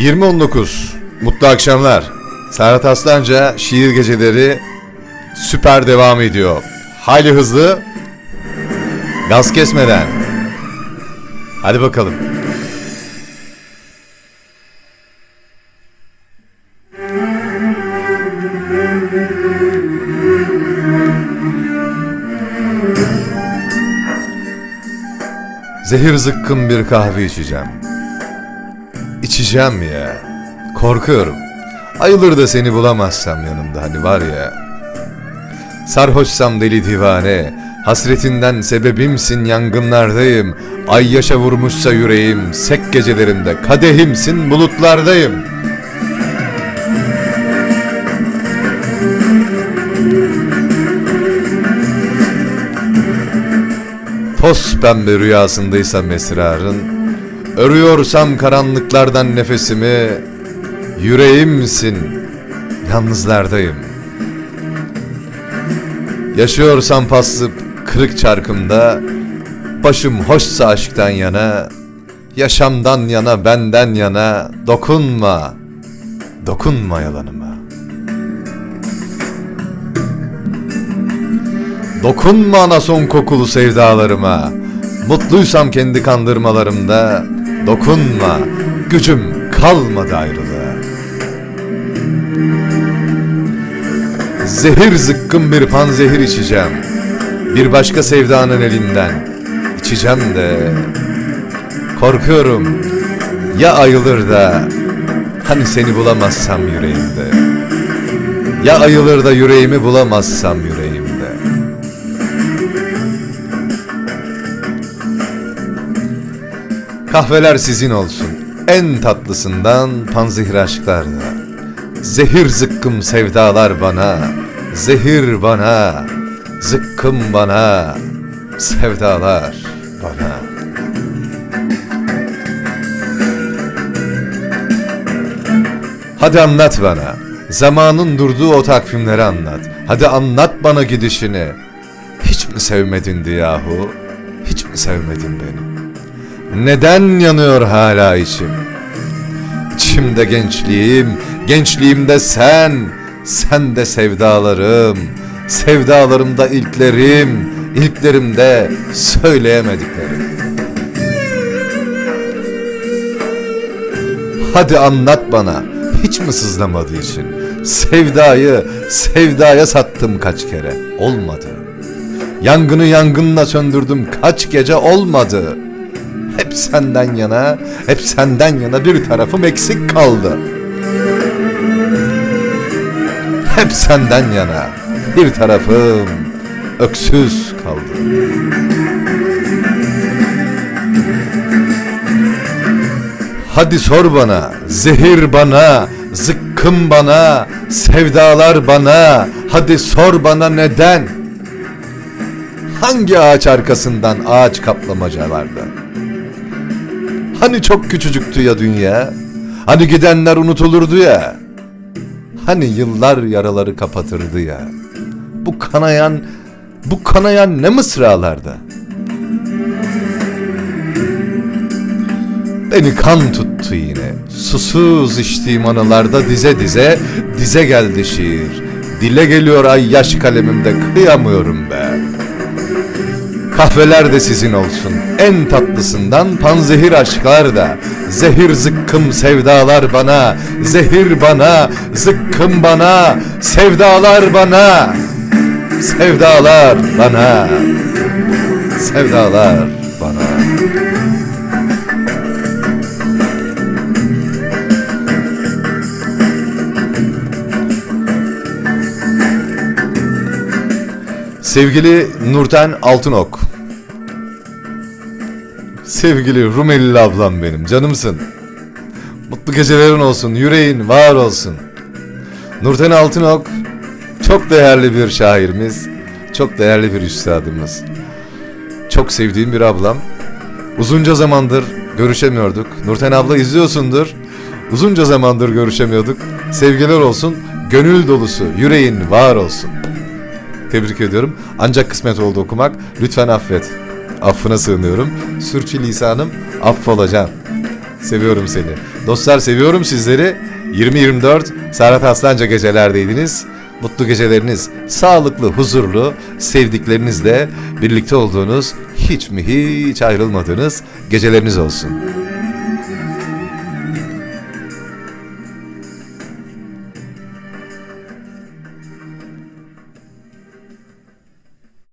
20.19 Mutlu akşamlar. Serhat Aslanca şiir geceleri süper devam ediyor. Hayli hızlı. Gaz kesmeden. Hadi bakalım. Zehir zıkkın bir kahve içeceğim. İçeceğim ya. Korkuyorum. Ayılır da seni bulamazsam yanımda hani var ya. Sarhoşsam deli divane, hasretinden sebebimsin yangınlardayım. Ay yaşa vurmuşsa yüreğim, sek gecelerinde kadehimsin bulutlardayım. Toz pembe rüyasındaysam esrarın, Örüyorsam karanlıklardan nefesimi, Yüreğimsin, yalnızlardayım. Yaşıyorsam paslı kırık çarkımda, Başım hoşsa aşktan yana, Yaşamdan yana benden yana, Dokunma, dokunma yalanıma. Dokunma ana son kokulu sevdalarıma. Mutluysam kendi kandırmalarımda. Dokunma, gücüm kalmadı ayrılığa. Zehir zıkkın bir panzehir içeceğim. Bir başka sevdanın elinden. İçeceğim de korkuyorum ya ayılır da hani seni bulamazsam yüreğimde. Ya ayılır da yüreğimi bulamazsam yüreğimde. Kahveler sizin olsun. En tatlısından panzehir aşklarda. Zehir zıkkım sevdalar bana. Zehir bana. Zıkkım bana. Sevdalar bana. Hadi anlat bana. Zamanın durduğu o takvimleri anlat. Hadi anlat bana gidişini. Hiç mi sevmedin yahu? Hiç mi sevmedin beni? Neden yanıyor hala içim? İçimde gençliğim, gençliğimde sen, sen de sevdalarım, sevdalarımda ilklerim, ilklerimde söyleyemediklerim. Hadi anlat bana, hiç mi sızlamadı için? Sevdayı, sevdaya sattım kaç kere, olmadı. Yangını yangınla söndürdüm kaç gece olmadı.'' Hep senden yana, hep senden yana bir tarafım eksik kaldı. Hep senden yana bir tarafım öksüz kaldı. Hadi sor bana, zehir bana, zıkkım bana, sevdalar bana. Hadi sor bana neden? Hangi ağaç arkasından ağaç kaplamaca vardı? Hani çok küçücüktü ya dünya? Hani gidenler unutulurdu ya? Hani yıllar yaraları kapatırdı ya? Bu kanayan, bu kanayan ne mısralarda? Beni kan tuttu yine. Susuz içtiğim anılarda dize dize, dize geldi şiir. Dile geliyor ay yaş kalemimde kıyamıyorum be. Kahveler de sizin olsun. En tatlısından panzehir aşklar da. Zehir zıkkım sevdalar bana. Zehir bana, zıkkım bana. Sevdalar bana. Sevdalar bana. Sevdalar bana. Sevgili Nurten Altınok. Sevgili Rumeli ablam benim, canımsın. Mutlu gecelerin olsun, yüreğin var olsun. Nurten Altınok çok değerli bir şairimiz, çok değerli bir üstadımız. Çok sevdiğim bir ablam. Uzunca zamandır görüşemiyorduk. Nurten abla izliyorsundur. Uzunca zamandır görüşemiyorduk. Sevgiler olsun, gönül dolusu, yüreğin var olsun. Tebrik ediyorum. Ancak kısmet oldu okumak. Lütfen affet. Affına sığınıyorum. Sürçü lisanım affolacağım. Seviyorum seni. Dostlar seviyorum sizleri. 20-24 Serhat Aslanca gecelerdeydiniz. Mutlu geceleriniz, sağlıklı, huzurlu, sevdiklerinizle birlikte olduğunuz, hiç mi hiç ayrılmadığınız geceleriniz olsun.